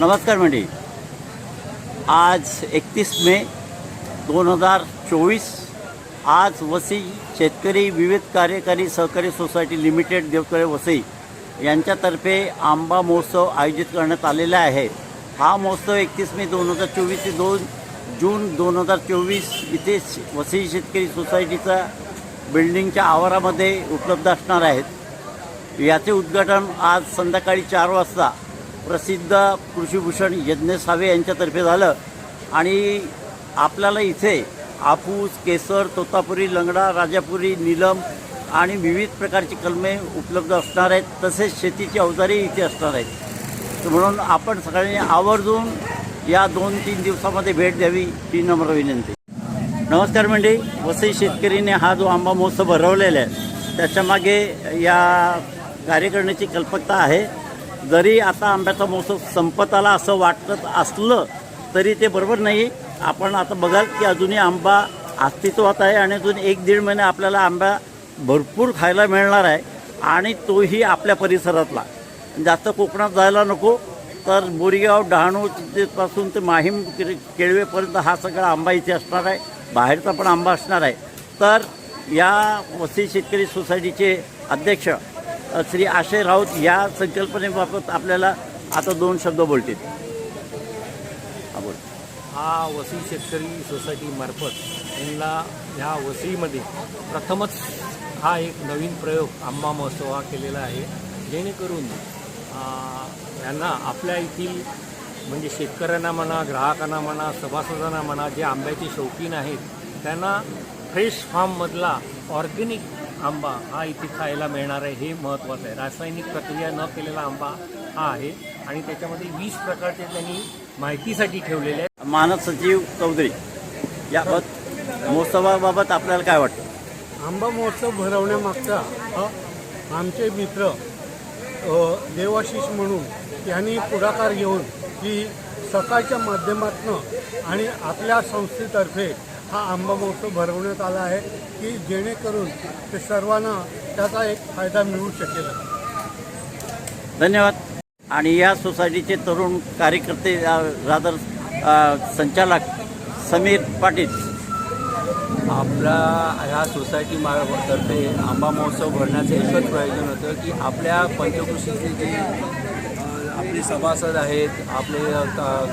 नमस्कार मंडळी. आज एकतीस मे दोन हजार चोवीस. आज वसई शेतकरी विविध कार्यकारी सहकारी सोसायटी लिमिटेड देवतळे वसई यांच्यातर्फे आंबा महोत्सव आयोजित करण्यात आलेला आहे. हा महोत्सव एकतीस मे दोन हजार चोवीस ते दोन जून दोन हजार चोवीस इथे वसई शेतकरी सोसायटीचा बिल्डिंगच्या आवारामध्ये उपलब्ध असणार आहेत. याचे उद्घाटन आज संध्याकाळी चार वाजता प्रसिद्ध कृषीभूषण यज्ञेश सावे यांच्यातर्फे झालं. आणि आपल्याला इथे आपूस केसर तोतापुरी लंगडा राजापुरी नीलम आणि विविध प्रकारची कलमे उपलब्ध असणार आहेत. तसेच शेतीची अवजारे इथे असणार आहेत. तर म्हणून आपण सगळ्यांनी आवर्जून या दोन तीन दिवसामध्ये भेट द्यावी ही नम्र विनंती. नमस्कार मंडळी वसई शेतकरीने हा जो आंबा महोत्सव भरवलेला आहे त्याच्यामागे या कार्यकरणाची कल्पकता आहे. जरी आता आंब्याचा महोत्सव संपत आला असं वाटत असलं तरी ते बरोबर नाही. आपण आता बघाल की अजूनही आंबा अस्तित्वात आहे आणि अजून एक दीड महिने आपल्याला आंबा भरपूर खायला मिळणार आहे आणि तोही आपल्या परिसरातला. जास्त कोकणात जायला नको तर बोरीगाव डहाणू पासून ते माहीम केळवेपर्यंत हा सगळा आंबा इथे असणार आहे. बाहेरचा पण आंबा असणार आहे. तर या वस्ती शेतकरी सोसायटीचे अध्यक्ष श्री आशय राऊत या संकल्पनेबाबत आपल्याला आता दोन शब्द बोलतील. हा बोल. हा वसई शेतकरी सोसायटीमार्फत यांना ह्या वसईमध्ये प्रथमच हा एक नवीन प्रयोग आंबा महोत्सव हा केलेला आहे. जेणेकरून यांना आपल्या येथील म्हणजे शेतकऱ्यांना म्हणा ग्राहकांना म्हणा सभासदांना म्हणा जे आंब्याचे शौकीन आहेत त्यांना फ्रेश फार्ममधला ऑर्गेनिक आंबा हा इथे खायला मिळणार आहे हे महत्त्वाचं आहे. रासायनिक प्रक्रिया न केलेला आंबा हा आहे आणि त्याच्यामध्ये वीस प्रकारचे त्यांनी माहितीसाठी ठेवलेले आहेत. मानद सचिव चौधरी याबाबत महोत्सवाबाबत आपल्याला काय वाटतं? आंबा महोत्सव भरवण्यामागचा आमचे मित्र देवाशिष म्हणून यांनी पुढाकार घेऊन की सकाळच्या माध्यमातून आणि आपल्या संस्थेतर्फे हा आंबा महोत्सव भरवण्यात आला आहे की जेणेकरून ते सर्वांना त्याचा एक फायदा मिळू शकेल. धन्यवाद. आणि या सोसायटीचे तरुण कार्यकर्ते रादर संचालक समीर पाटील. आपल्या ह्या सोसायटी तर्फे आंबा महोत्सव भरण्याचं एकच प्रयोजन होतं की आपल्या पंचकृषीचे जे आपले सभासद आहेत आपले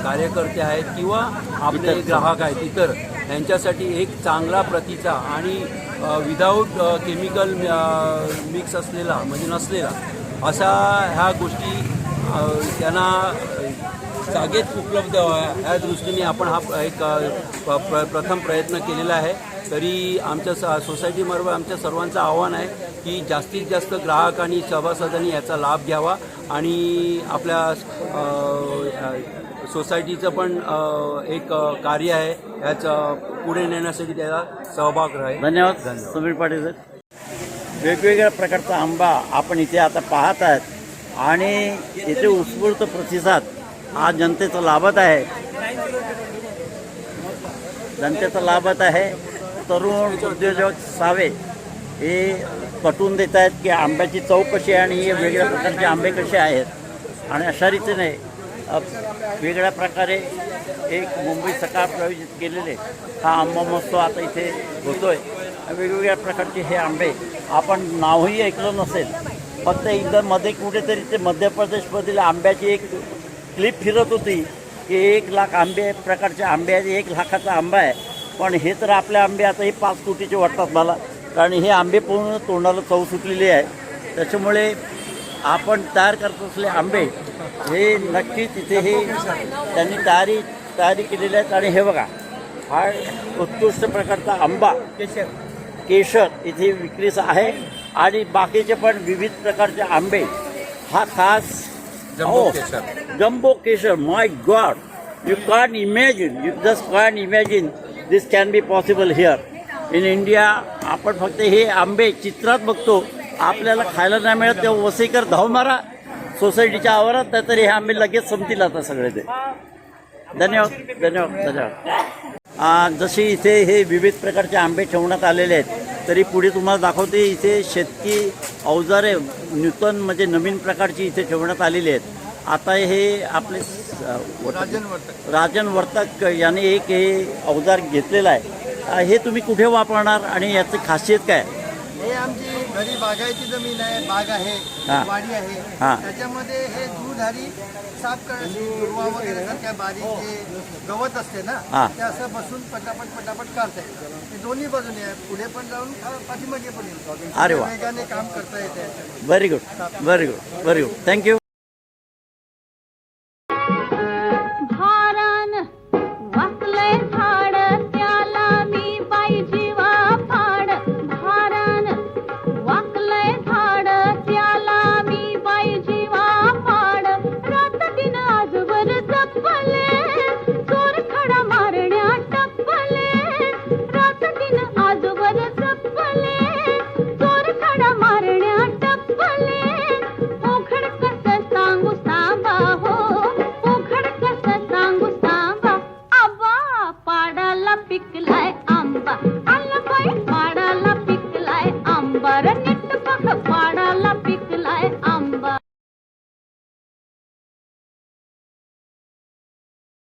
कार्यकर्ते आहेत किंवा आपले ग्राहक आहेत इतर यांच्यासाठी एक चांगला प्रतीचा आणि विदाऊट केमिकल मिक्स असलेला म्हणजे नसलेला अशा ह्या गोष्टी त्यांना जागेत उपलब्ध व्हाव्या या दृष्टीने आपण हा एक प्रथम प्रयत्न केलेला आहे. तरी आमच्या स सोसायटीमार्फत आमच्या सर्वांचं आव्हान आहे की जास्तीत जास्त ग्राहक आणि सभासदांनी याचा लाभ घ्यावा आणि आपल्या सोसायटीचं पण एक कार्य आहे. याचं पुढे नेण्यासाठी त्याचा सहभाग राहील. धन्यवाद. समीर पाटील सर. वेगवेगळ्या प्रकारचा आंबा आपण इथे आता पाहत आहेत आणि इथे उत्स्फूर्त प्रतिसाद हा जनतेचा लाभत आहे. जनतेचा लाभत आहे. तरुण उद्योजक सावे हे पटवून देत आहेत की आंब्याची चव कशी आहे आणि हे वेगळ्या प्रकारचे आंबे कसे आहेत? आणि अशा रीतीने वेगळ्या प्रकारे एक मुंबई सकाळ प्रायोजित केलेले हा आंबा महोत्सव आता इथे होतो आहे वेगवेगळ्या प्रकारचे हे आंबे आपण नावही ऐकलं नसेल फक्त एकदा मध्ये कुठेतरी ते मध्य प्रदेशमधील आंब्याची एक क्लिप फिरत होती की एक लाख आंबे प्रकारचे आंबे आहेत एक लाखाचा आंबा आहे. पण हे तर आपले आंबे आता हे पाच कोटीचे वाटतात मला. कारण हे आंबे पूर्ण तोंडाला चव सुटलेली आहे. त्याच्यामुळे आपण तयार करत असलेले आंबे हे नक्कीच इथे हे त्यांनी तयारी तयारी केलेली आहेत. आणि हे बघा हा उत्कृष्ट प्रकारचा आंबा केशर केशर इथे विक्रीस आहे. आणि बाकीचे पण विविध प्रकारचे आंबे. हा खास jumbo kesar. Jumbo kesar. My god you can imagine you just can imagine this can be possible here in India आपण फक्त हे आंबे चित्रात बघतो. आपल्याला खायला नाही मिळत तेव्हा वसईकर धाव मारा. सोसायटीच्या आवारात नाहीतर हे आंबे लगेच संपतील आता सगळे ते. धन्यवाद धन्यवाद धन्यवाद. जसे इथे हे विविध प्रकारचे आंबे ठेवण्यात आलेले आहेत तरी पुढे तुम्हाला दाखवते इथे शेतकी अवजारे नूतन म्हणजे नवीन प्रकारची इथे ठेवण्यात आलेली आहेत. आता हे आपले राजन वर्तक. याने एक हे अवजार घेतलेलं आहे. हे तुम्ही कुठे वापरणार आणि याची खासियत काय हे आमची घरी बागायती जमीन आहे बाग आहे. वाडी आहे. त्याच्यामध्ये हे दूधारी साफ दुर्वा वगैरे सारख्या बारीक जे गवत असते ना. ते असं बसून पटापट पटापट काढता ते दोन्ही बाजूने पुढे पण जाऊन पाठीमागे पण येतो. अरे. वेगाने काम करता येते. Very good very good very good thank you दिल है